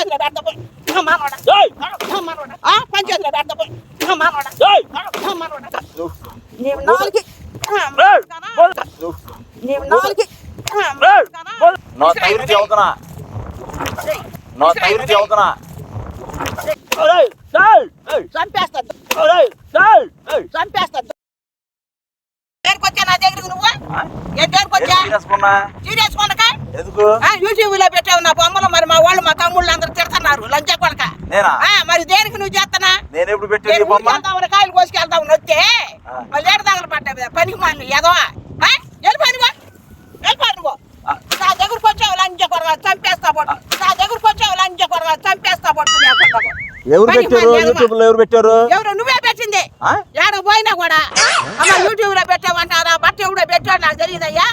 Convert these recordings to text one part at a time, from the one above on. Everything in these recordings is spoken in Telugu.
పంచాయతీలో పెడతా మానవడా. మానవడా. ఆ పంచాయతీలో పెడతా మానవడా. మానవడా. నీవు నాలుగు. నీవు నాలుగు. నా తగిరి చదువుతున్నా. నా తగిరి చదువుతున్నా. చంపేస్తా చంపేస్తా దగ్గరికి వచ్చా నా దగ్గరికి నువ్వు? ఏ దగ్గరికి వచ్చా ఎందుకు యూట్యూబ్లో పెట్టావు నా బొమ్మలు మరి మా వాళ్ళు మా తమ్ముళ్ళు అందరు తిడుతున్నారు. లంచా కొడక. మరి దేనికి నువ్వు చేస్తానా నేను ఎప్పుడు బొమ్మ? కాయలు కోసుకెళ్తావు ఆ. మళ్ళీ ఏడు తగలు పడ్డా పనికి మళ్ళీ ఎదవా వెళ్ళిపోయి నువ్వు వెళ్ళిపోయి నువ్వు. నా దగ్గరకు వచ్చావు లంచ కొరగా చంపేస్తా పడు నా దగ్గరకు వచ్చావు లంచ కొరగా చంపేస్తా ఎవరు పనికి పెట్టారు. యూట్యూబ్లో ఎవరు పెట్టారు? ఎవరు? నువ్వే పెట్టింది. పోయినా కూడా అమ్మ యూట్యూబ్లో పెట్టావంటారా బట్ట ఎవడో పెట్టాడు నాకు తెలియదయ్యా.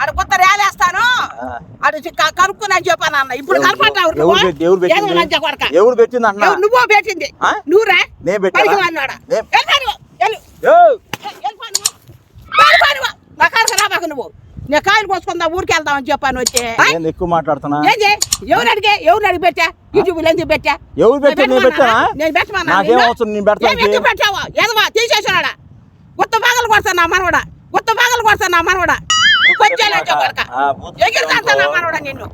ఆడ కొత్త రేలేస్తాను. అటు కనుక్కుని చెప్పాను అన్న. ఇప్పుడు కనపడ్డావు ఎవరు పెట్టి- ఎవరు పెట్టింది? అన్న? నువ్వో పెట్టింది? నువ్వురా? నేను పెట్టానా? నా కాడికి రాబాకు నువ్వు. నేను కాయలు కోసుకుందా ఊరికి వెళ్దామని చెప్పాను వచ్చే. ఎక్కువ మాట్లాడుతున్నా? ఎవరు అడిగే? ఎవరు అడిగి పెట్టా? యూట్యూబ్ ఎందుకు పెట్టా? ఎవరు పెట్టారు? నేను పెట్టానా? నేను పెట్టమన్నా నాకేం అవసరం? నేను ఏం పెడతానికి ఎందుకు పెట్టావా? తీసేసాడా గుత్త బాగలు కొడతా నా మనవడా. గుత్త బాగలు కొడతా నా మనవడా. కొంచెం కొడక. ఆ, బూత్ ఎగిరిదంతా నా మనవడా నిన్ను?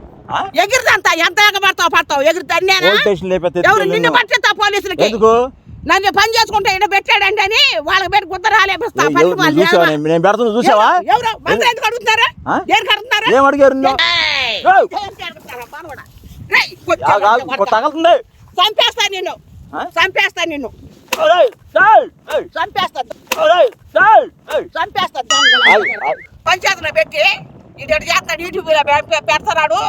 ఎగిరిదంతా ఎంత ఎగబడతావు పడతావు? ఎగిరి తన్నేనా పోలీస్ స్టేషన్ లేకపోతే ఎవరు నిన్ను. పట్టిస్తా పోలీసులకి? నన్ను పని చేసుకుంటే ఈయన పెట్టాడండి అని వాళ్ళకి పెట్టి గుత్త రాలేపిస్తా చూసావా. నేను- ఎవరు- ఎందుకు అడుగుతున్నారా? దేనికి అడుగుతున్నారా? ఏం అడిగారు. తగలుతుంది. చంపేస్తా నిన్ను. నిన్ను. పంచాయతీలో పెట్టి ఇటు చేస్తాడు యూట్యూబ్లో పె- పెడతాడు.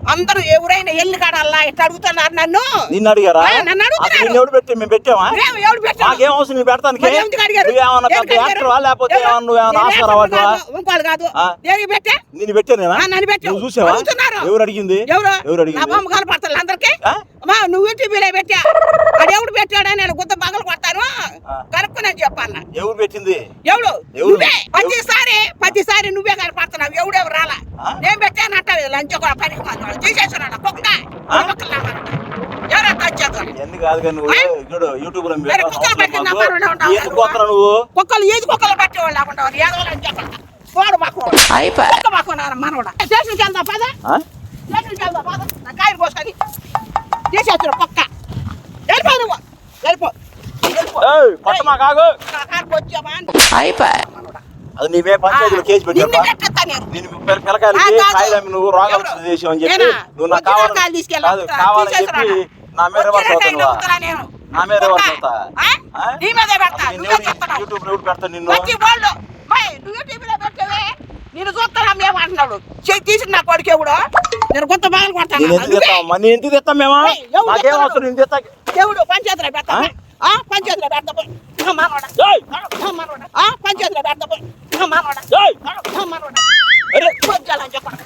అందరూ ఎవరైనా ఎల్లు కాడల్లా ఇట్లా అడుగుతున్నారు నన్ను నిన్ను అడిగారా నన్ను అడుగుతున్నారు. ఎవడు పెట్టి మేము పెట్టామా ఏం, ఎవడు పెట్టాడు? నాకేం అవసరం నేను అడిగారు? నువ్వేమన్నా పెద్ద? యాక్టర్వా లేకపోతే నువ్వేమన్నా నేను ఆస్కార్ యాక్టర్ అవార్డువా కాదు. దేనికి పెట్టా నిన్ను పెట్టానేనా ఆ, నన్ను పెట్టావు. నువ్వు చూసావా. ఎవరు అడిగింది ఎవరు ఎవరు నా అడిగింది బొమ్మ కనపడతాను అందరికి? అమ్మా నువ్వు యూట్యూబ్లో పెట్టా అడెవడు పెట్టాడని నేను గుద్ద పగలు. కనుక్కుని చెప్పన్న ఎవరు పెట్టింది? ఎవడు? ఎవరు? నువ్వే. ప్రతిసారి ప్రతిసారి నువ్వే కనపడుతున్నావు. ఎవడెవరు రాలా? ఆ? నేను పెట్టానంటావు లంచ కూడా పనికి మాత్రం తీసేస్తున్నాడు కుక్క? ఎవరో మరి కుక్కలు పట్టిన నువ్వు? కుక్కలు పట్టేవాళ్ళు లేకుండా ఏదో లంచ పోడు మాకు కుక్క మాకు మనవడా. స్టేషన్కి వెళ్దాం పద? స్టేషన్కి వెళ్దాం పద. నా కాయలు కోసుకొని. తీసేస్తున్నా కుక్క. వెళ్ళిపో నువ్వు. వెళ్ళిపో. మనవడా. అది నీవే పంచాయతీలో కేసు అమ్మి నువ్వు? చేసావు అని చెప్పి నాకు కావాలని కావాలని. చెప్పి నా మీద. నా మీద పెడతా. యూట్యూబ్ పెడతా నిన్ను. నేను చూస్తాను మేము? అంటున్నాడు. చెయ్యి తీసి నా కొడుకు నేను కొత్త బాగా కొడతాను నేను ఎందుకు తెస్తాం ఎందుకు మేమా? నాకేం? అవసరం? తెస్తా. దేవుడు పంచాయతీలో పెడతావా ఆ? పంచాయతీలో ఏయ్! మనోడా ఆ పంచాయతీలో ఏయ్! మనోడా అరే! కొంచెం చెప్పండి.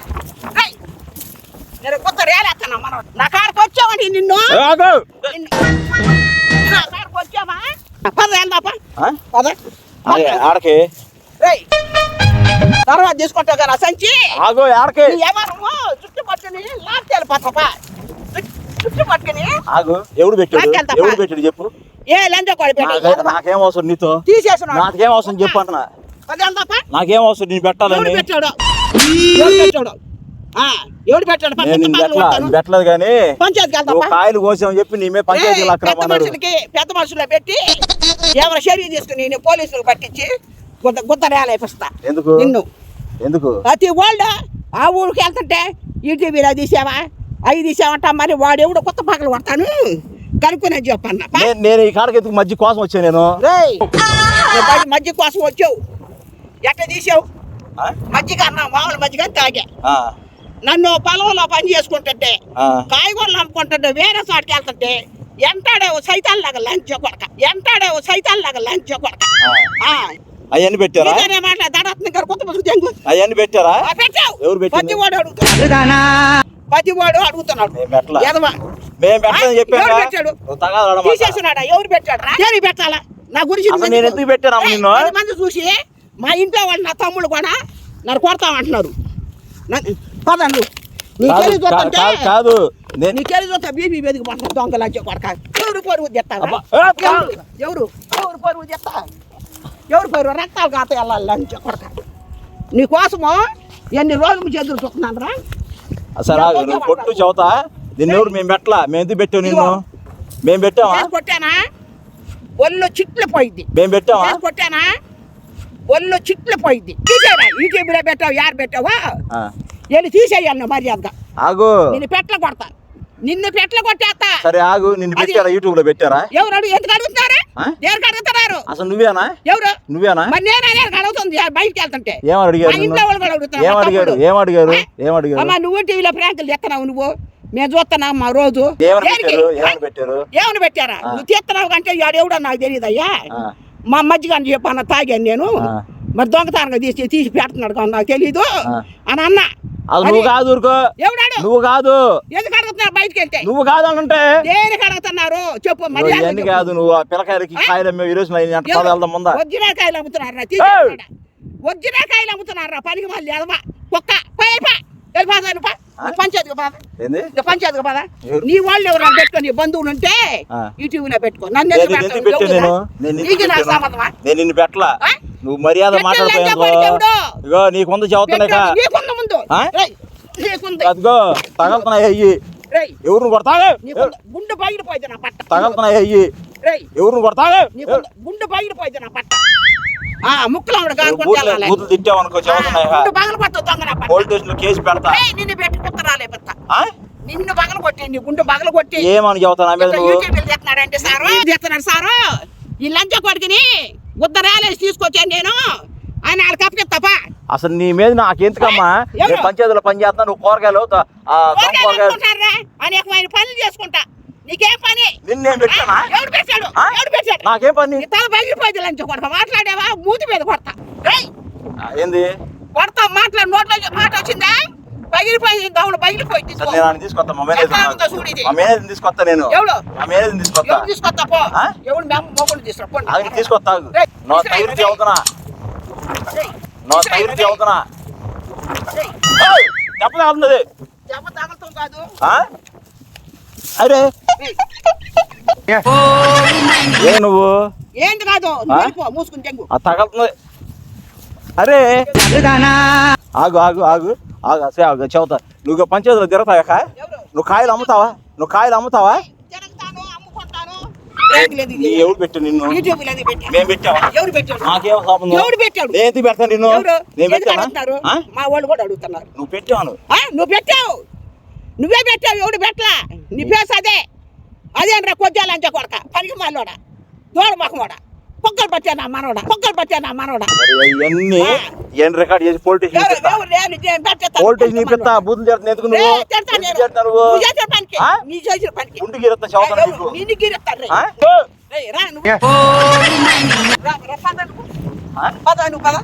నేను కొత్త రేలేస్తాను మనోడు నా కాడికి వచ్చావని నిన్ను. నా కాడికి వచ్చావా? పద వెళ్దాపా ఆ? పద. ఆడకి. రేయ్ తర్వాత తీసుకుంటావు కదా సంచి. ఆగో ఆడకి. నీ ఎవరము చుట్టు పట్టుకుని లాక్ వెళ్ళిపోతాపా చుట్టు పట్టుకుని ఆగు. ఎవడు పెట్టాడు? ఎవడు? పెట్టాడు చెప్పు? ఏ కొడి నాకు- అవసరం నీతో? తీసేస్తున్నాడు. నాకేం అవసరం చెప్పు అంటున్నా. నాకేం అవసరం నేను పెట్టాలని? పెట్టాడు? ఎవడు పెట్టాడు? పెట్టలేదు కానీ వెళ్దాపా కాయలు కోసామని చెప్పి నీ మీద పంచాయతీలు ఏయ్, పెద్ద మనుషులు పెట్టి ఎవరి చర్య తీసుకుని నేను పోలీసులకు పట్టించి గుద్ద గుద్ద రేలేపిస్తా ఎందుకు? నిన్ను. ఎందుకు? ప్రతి వాళ్ళు ఆ ఊరికి వెళ్తుంటే ఈటీవీలో తీసావా? అవి తీసావంట మరి వాడు ఎవడో కొత్త పగలు కొడతాను. కనుక్కునే చెప్పన్న. నేను ఈ కాడకి ఎందుకు మధ్య కోసం వచ్చాను నేను? మజ్జి కోసం వచ్చావు. ఎట్ట తీసావు? మజ్జిగ అన్నా మామూలు మజ్జిగ తాగా. నన్ను పొలంలో పని చేసుకుంటుంటే. కాయగూరలు అమ్ముకుంటుంటే వేరే చోటుకి వెళ్తుంటే ఎంటాడేవో సైతాన్ లాగా లంచ్ కొడక. ఎంటాడేవో సైతాన్ లాగా లంచ్ కొడక. ఆ. అవన్నీ పెట్టారా? అవన్నీ పెట్టారా? ఆ, పెట్టావు. ఎవరు పెట్టింది? పతివాడు అడుగుతున్నాడు. నేను ఎదవా పెట్టాడు? తీసేసినాడా? ఎవరు పెట్టాడు? ఎవరు పెట్టాలా? నా గురించి నేను ఎందుకు పెట్టాను నిన్ను? మంది చూసి మా ఇంట్లో వాళ్ళు నా తమ్ముడు కూడా నన్ను కొడతామంటున్నారు నన్ను- పద నువ్వు నీకెళ్ళి కాదు, చూస్తుంటే కాదు, కాదు నేను నీకెళ్ళి చూస్తా బీపీ వెతికి పడతా దొంగ లంచ కొడక. ఎవరు పరువు ఏ, ఎవరు ఎవరు? ఎవరు పరువు తెస్తా? ఎవరు పరువు? రక్తాలు కాత వెళ్ళాలి లంచ కొడక. నీకోసము ఎన్ని రోజులు చేతులు చూస్తున్నాను రా. సరే కొట్టు చెబుతా దీన్ని ఎవరు? మేము పెట్టలా? మేము ఎందుకు పెట్టావు నిన్ను? మేము పెట్టామా నేను కొట్టానా? ఒళ్ళు చిట్లు పోయింది మేము పెట్టామా నేను కొట్టానా? ఒళ్ళు చిట్లు పోయింది తీసేరా యూట్యూబ్లో పెట్టావు యారు పెట్టావా? ఆ, వెళ్ళి తీసేయన్న మర్యాదగా. ఆగు. నిన్ను పెట్ల కొడతా. నిన్ను పెట్ల కొట్టేస్తా. సరే ఆగు నిన్ను పెట్టారా? యూట్యూబ్లో పెట్టారా? ఎవరు అడుగు ఎందుకు అడుగుతున్నారు? ఎవరికి అడుగుతున్నారు అసలు నువ్వేనా? ఎవరు? నువ్వేనా? మరి నేనే నేను అడుగుతుంది బయటికి వెళ్తుంటే. ఏం మా అడిగారు ఇంట్లో? వాళ్ళు కూడా అడుగుతున్నారు ఏం అడిగారు. ఏం అడిగారు? ఏం అడిగారు? అమ్మా నువ్వు టీవీలో ప్రాంకులు ఎత్తనావు నువ్వు. మేము చూస్తున్నాం మా రోజు. ఏమని? పెట్టారు. నువ్వు తీస్తున్నావు కంటే ఎవడో నాకు తెలియదు అయ్యా. మా మధ్యగా అని చెప్పి తాగాను నేను. మరి దొంగతనంగా తీసి తీసి పెడుతున్నాడు నాకు తెలీదు. ఆ. అని అన్నా. అది నువ్వు కాదు ఊరుకో. నువ్వు కాదు. ఎందుకు అడుగుతున్నారు బయటికి వెళ్తే నువ్వు కాదు అని అంటే దేనికి అడుగుతున్నారు? చెప్పు ఇవన్నీ కాదు నువ్వు. ఆ పిల్లకాయలకి కాయలు అమ్మే ఈ రోజు నేను ఎంత పది వెళ్దాం ముందా? అమ్ముతున్నారా? ఏయ్! వజ్రాకాయలు అమ్ముతున్నారా? పనికి మళ్ళీ ఎదవా కుక్క పోయిపా వెళ్ళిపోతా నువ్వు పా. నువ్వు పంచాయతీకి పద ఏంది? నువ్వు పంచాయతీకి పద ఎవరు? నీ వాళ్ళు ఎవరైనా పెట్టుకో నీ బంధువులు ఉంటే లో పెట్టుకో. నన్ను నేను? నిన్ను నీకు నాకు పెట్టలా? నువ్వు మర్యాద కొడుకు ఇగో నీకుంది చదువుతున్నాయి అదిగో తగలుతున్నాయి అయ్యి. రేయ్, ఎవరిని కొడతావు? గుండె పగిలిపోయింది నా పట్ట. తగలుతున్నాయి అయ్యి. రేయ్ ఎవరిని కొడతావు? గుండె పగిలిపోయింది నా పట్ట. ఆ ముక్కలు ఆవిడ బూతులు పోలీస్ స్టేషన్ కేసు పెడతా. నిన్ను పెట్టి కుత్తరాలే పెడతా ఆ? నిన్ను పగలు కొట్టి నీ గుండె పగలు కొట్టి. ఏమని సారు? ఈ లంచ కొడుకుని ఉద్దరాలేసి తీసుకొచ్చాను నేను. ఆయన అప్పచెప్తాపా అసలు నీ మీద నాకు ఎందుకమ్మా ఎవరు? నేను పంచాయతీలో పని చేస్తున్నా నువ్వు కూరగాయలు అనేకమైన పనులు చేసుకుంటా. నీకేం పని? నిన్నేం పెట్టానా ఆ? ఎవడు పెట్టాడు ఆ? ఎవడు పెట్టాడు నాకేం పని? తల పగిలిపోయింది లంచ కొడతా మాట్లాడేవా? మూతి మీద కొడతా. ఏంది? కొడతా మాట్లాడి నోట్లో మాట వచ్చిందా? పగిలిపోయింది పగిలిపోయింది నేను తీసుకొస్తా మా మేనేజర్ తీసుకొస్తా నేను. ఎవడు? మా మేనేజర్ తీసుకొస్తా. తీసుకొస్తా పో? ఎవడు మేము మొగుడు తీసుకురా తీసుకొస్తా నా. చదువుతున్నా రేయ్, నా తీసుకురా, తగిరి రేయ్. చదువుతున్నా రేయ్, చెప్పలే అవుతుంది దెబ్బ తగలటం కాదు అరే ఏ నువ్వు ఏంది కాదు మూసుకుని తెంగు. తగలుతుంది. అరే. ఆగు ఆగు ఆగు. ఆగు అసే ఆగు చెబుతా నువ్వు పంచాయతీలో తిరగతావా నువ్వు కాయలు అమ్ముతావా? నువ్వు కాయలు అమ్ముతావా? ఎవరు పెట్టు నిన్ను? మేము పెట్టావా? ఎవరు పెట్టాడు నాకేం నేను పెడతాను నిన్ను. నేను పెట్టానా? మా వాళ్ళు కూడా అడుగుతున్నారు. నువ్వు పెట్టావు. నువ్వే పెట్టావు. ఎవడు పెట్టలా? నీ ఫేస్ అదే. అదేనరా కొద్దిగా కొడక. పనికి మాలోడా? దోడ మొక్కమోడా పొక్కలు పట్టాను నా మనోడా పొక్కలు పట్టాను నా మనోడా. ఇవన్నీ. ఇవన్నీ రికార్డ్ చేసి. పోలీస్ స్టేషన్ పెడతా బూతులు చేస్తున్నా ఎందుకు నువ్వు? గుండు గిరత్తా చదువుతాను? నీకు. నిన్ను గిరిస్తాను రే. నువ్వు. నువ్వు. పద నువ్వు పద.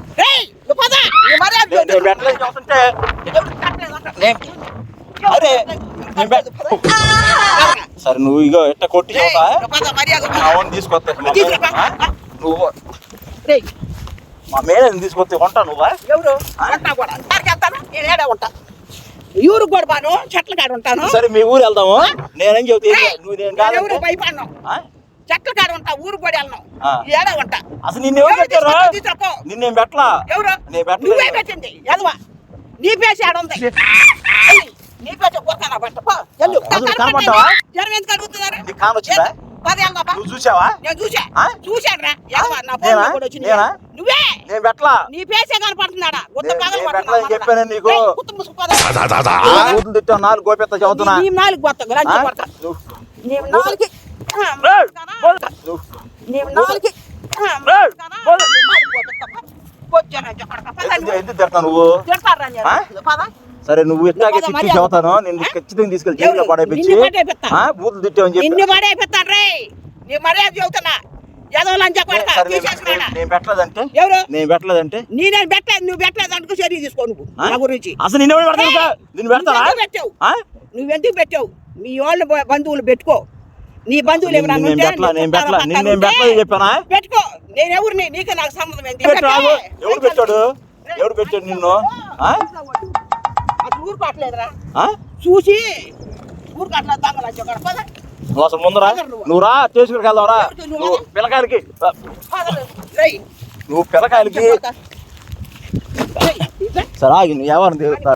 అరే. సరే నువ్వు ఇగో ఎట్ట కొట్టి. వాడిని తీసుకొస్తా? నువ్వు మా మేనేజర్ తీసుకొస్తే కొంటా నువ్వా? ఎవరు? ఉంటా కూడా. దానికి వెళ్తాను. నేను ఏడే ఉంటా? ఊరు కూడా బాను చెట్ల కాడ ఉంటాను. సరే మీ ఊరు వెళ్దాము. నేనేం చెబుతా నువ్వు నేను నేను ఎవరు కాదు భయపడను. చెట్ల కాడ ఉంటా ఊరు కూడా వెళ్ళను. ఏడే ఉంటా? అసలు నిన్ను ఎవరు పెట్టారా. నిన్నేం పెట్టలా? ఎవరు? నేను పెట్టలేదు. నువ్వే పెట్టింది. ఎదవా? నీ పేసి ఆడ నువ్వు చూసావా? నువ్వే నేను? పెట్టలా? నీ పేసే కనపడుతున్నాడా చెప్పాను నీకు. తిట్టావు నాలుగు గోపెత్త చదువుతున్నా. నీ నాలుగు నాలుగు. ఎందుకు- తిడతావు నువ్వు? సరే నువ్వు ఇట్లాగే మర్యాద. చదువుతాను నేను ఖచ్చితంగా తీసుకెళ్ళి జైల్లో ఎవరు? పడేపించి బూతులు తిట్టావని చెప్పి. నేను- పెట్టలేదంటే? ఎవరు? నేను పెట్టలేదంటే? నేనేం పెట్టలేదు నువ్వు పెట్టలేదు అనుకో చర్య తీసుకో నువ్వు ఆ? నా గురించి. అసలు నిన్ను ఎవరు పెడతాను నిన్ను పెడతారా? నువ్వెందుకు పెట్టావు? ఆ? నువ్వెందుకు పెట్టావు? మీ వాళ్ళ బంధువులు పెట్టుకో. నీ బంధువులు చెప్పానా? పెట్టుకో. నేను ఎవరిని నీకు నాకు సంబంధం ఏంటి. ఎవడు పెట్టాడు? ఎవడు పెట్టాడు నిన్ను? ఆ? అది ఊరు పట్టలేదురా ఆ? చూసి దొంగలు పద. నువ్వు. అసలు ముందరా నువ్వు రా చేసుకుని వెళ్దాం రా. నువ్వు. పిల్లకాయలకి నువ్వు పిల్లకాయలకి. సరే ఆగి నువ్వు ఎవరిని